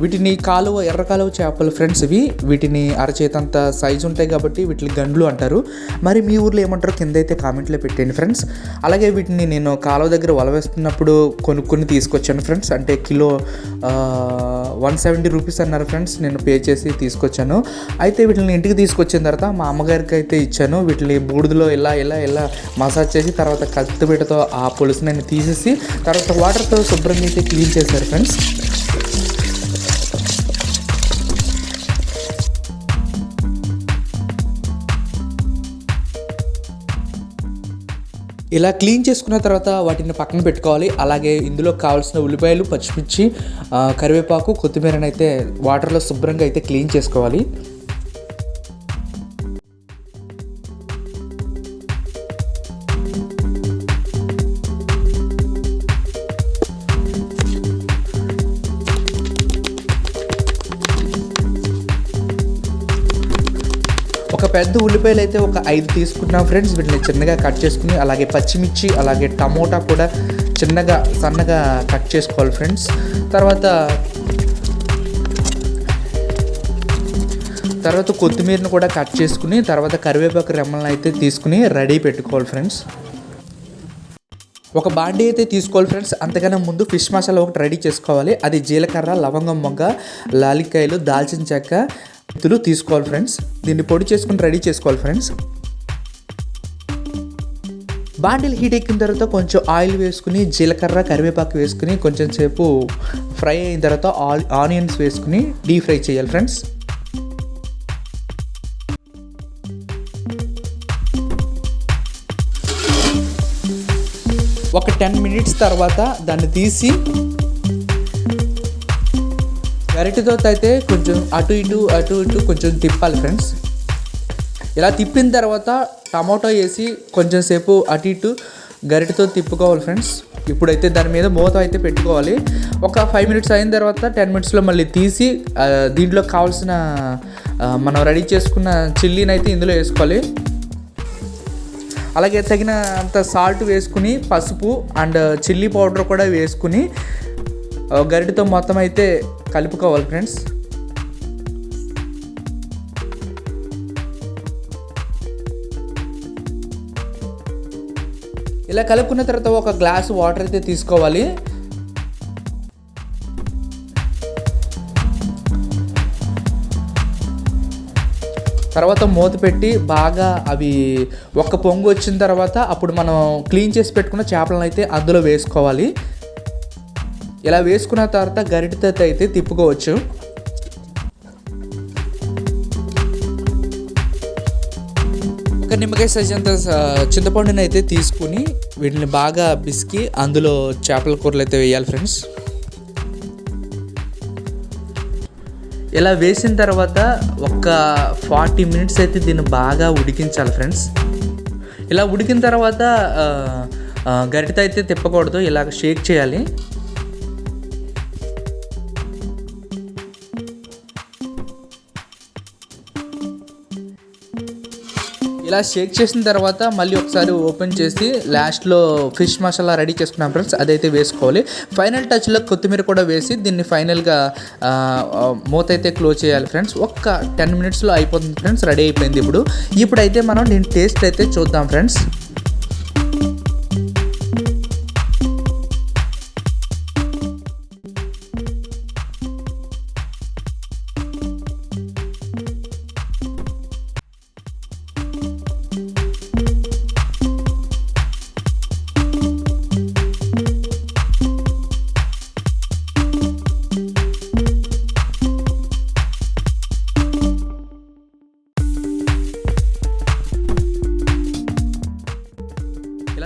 వీటిని కాలువ ఎర్ర కాలువ చేపలు ఫ్రెండ్స్ ఇవి. వీటిని అరచేతంత సైజు ఉంటాయి కాబట్టి వీటిని గండ్లు అంటారు. మరి మీ ఊర్లో ఏమంటారో కింద అయితే కామెంట్లో పెట్టండి ఫ్రెండ్స్ అలాగే వీటిని నేను కాలువ దగ్గర వల వేస్తున్నప్పుడు కొనుక్కొని తీసుకొచ్చాను ఫ్రెండ్స్ అంటే కిలో వన్ సెవెంటీ రూపీస్ అన్నారు ఫ్రెండ్స్ నేను పే చేసి తీసుకొచ్చాను. అయితే వీటిని ఇంటికి తీసుకొచ్చిన తర్వాత మా అమ్మగారికి అయితే ఇచ్చాను. వీటిని బూడిదలో ఇలా ఇలా ఇలా మసాజ్ చేసి తర్వాత కత్తిపీటతో ఆ పులుసుని తీసేసి తర్వాత వాటర్తో శుభ్రంగా అయితే క్లీన్ చేశారు ఫ్రెండ్స్ ఇలా క్లీన్ చేసుకున్న తర్వాత వాటిని పక్కన పెట్టుకోవాలి. అలాగే ఇందులో కావాల్సిన ఉల్లిపాయలు పచ్చిమిర్చి కరివేపాకు కొత్తిమీరని అయితే వాటర్లో శుభ్రంగా అయితే క్లీన్ చేసుకోవాలి. ఒక పెద్ద ఉల్లిపాయలు అయితే ఒక ఐదు తీసుకున్నాం ఫ్రెండ్స్. వీటిని చిన్నగా కట్ చేసుకుని అలాగే పచ్చిమిర్చి అలాగే టమోటా కూడా చిన్నగా సన్నగా కట్ చేసుకోవాలి ఫ్రెండ్స్. తర్వాత తర్వాత కొత్తిమీరను కూడా కట్ చేసుకుని తర్వాత కరివేపాకు రెమ్మలను అయితే తీసుకుని రెడీ పెట్టుకోవాలి ఫ్రెండ్స్. ఒక బాండీ అయితే తీసుకోవాలి ఫ్రెండ్స్. అంతకన్నా ముందు ఫిష్ మసాలా ఒకటి రెడీ చేసుకోవాలి. అది జీలకర్ర లవంగం మొగ్గ లాలికాయలు దాల్చిన చెక్క ఎత్తులు తీసుకోవాలి ఫ్రెండ్స్. దీన్ని పొడి చేసుకుని రెడీ చేసుకోవాలి ఫ్రెండ్స్. బాండిల్ హీట్ ఎక్కిన తర్వాత కొంచెం ఆయిల్ వేసుకుని జీలకర్ర కరివేపాకు వేసుకుని కొంచెం సేపు ఫ్రై అయిన తర్వాత ఆనియన్స్ వేసుకుని డీప్ ఫ్రై చేయాలి ఫ్రెండ్స్. ఒక టెన్ మినిట్స్ తర్వాత దాన్ని తీసి గరిటెతో అయితే కొంచెం అటు ఇటు అటు ఇటు కొంచెం తిప్పాలి ఫ్రెండ్స్. ఇలా తిప్పిన తర్వాత టమాటో వేసి కొంచెం సేపు అటు ఇటు గరిటతో తిప్పుకోవాలి ఫ్రెండ్స్. ఇప్పుడైతే దాని మీద మూత అయితే పెట్టుకోవాలి. ఒక ఫైవ్ మినిట్స్ అయిన తర్వాత టెన్ మినిట్స్లో మళ్ళీ తీసి దీంట్లో కావాల్సిన మనం రెడీ చేసుకున్న చిల్లీని అయితే ఇందులో వేసుకోవాలి. అలాగే తగినంత సాల్ట్ వేసుకుని పసుపు అండ్ చిల్లీ పౌడర్ కూడా వేసుకుని గరిటతో మొత్తం అయితే కలుపుకోవాలి ఫ్రెండ్స్. ఇలా కలుపుకున్న తర్వాత ఒక గ్లాస్ వాటర్ అయితే తీసుకోవాలి. తర్వాత మూత పెట్టి బాగా అవి ఒక్క పొంగు వచ్చిన తర్వాత అప్పుడు మనం క్లీన్ చేసి పెట్టుకున్న చేపలను అయితే అందులో వేసుకోవాలి. ఇలా వేసుకున్న తర్వాత గరిటెతో అయితే తిప్పుకోవచ్చు. ఒక నిమ్మకాయ సైజ్ అంత చింతపండుని అయితే తీసుకుని వీటిని బాగా పిసికి అందులో చేపల కూరలు అయితే వేయాలి ఫ్రెండ్స్ ఇలా వేసిన తర్వాత ఒక ఫార్టీ మినిట్స్ అయితే దీన్ని బాగా ఉడికించాలి ఫ్రెండ్స్ ఇలా ఉడికిన తర్వాత ఆ, అయితే తిప్పకూడదు ఇలా షేక్ చేయాలి. ఇలా షేక్ చేసిన తర్వాత మళ్ళీ ఒకసారి ఓపెన్ చేసి లాస్ట్లో ఫిష్ మసాలా రెడీ చేసుకున్నాం ఫ్రెండ్స్ అదైతే వేసుకోవాలి. ఫైనల్ టచ్లో కొత్తిమీర కూడా వేసి దీన్ని ఫైనల్గా మూత అయితే క్లోజ్ చేయాలి ఫ్రెండ్స్ ఒక్క టెన్ మినిట్స్లో అయిపోతుంది ఫ్రెండ్స్ రెడీ అయిపోయింది ఇప్పుడు. ఇప్పుడైతే మనం దీని టేస్ట్ అయితే చూద్దాం ఫ్రెండ్స్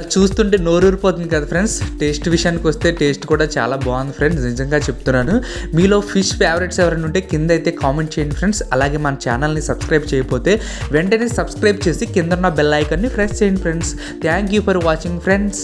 ఇలా చూస్తుంటే నోరూరిపోతుంది కదా ఫ్రెండ్స్. టేస్ట్ విషయానికి వస్తే టేస్ట్ కూడా చాలా బాగుంది ఫ్రెండ్స్. నిజంగా చెప్తున్నాను. మీలో ఫిష్ ఫేవరెట్స్ ఎవరైనా ఉంటే కింద అయితే కామెంట్ చేయండి ఫ్రెండ్స్. అలాగే మన ఛానల్ని సబ్స్క్రైబ్ చేయకపోతే వెంటనే సబ్స్క్రైబ్ చేసి కింద ఉన్న బెల్ ఐకాన్ని ప్రెస్ చేయండి friends. Thank you for watching friends.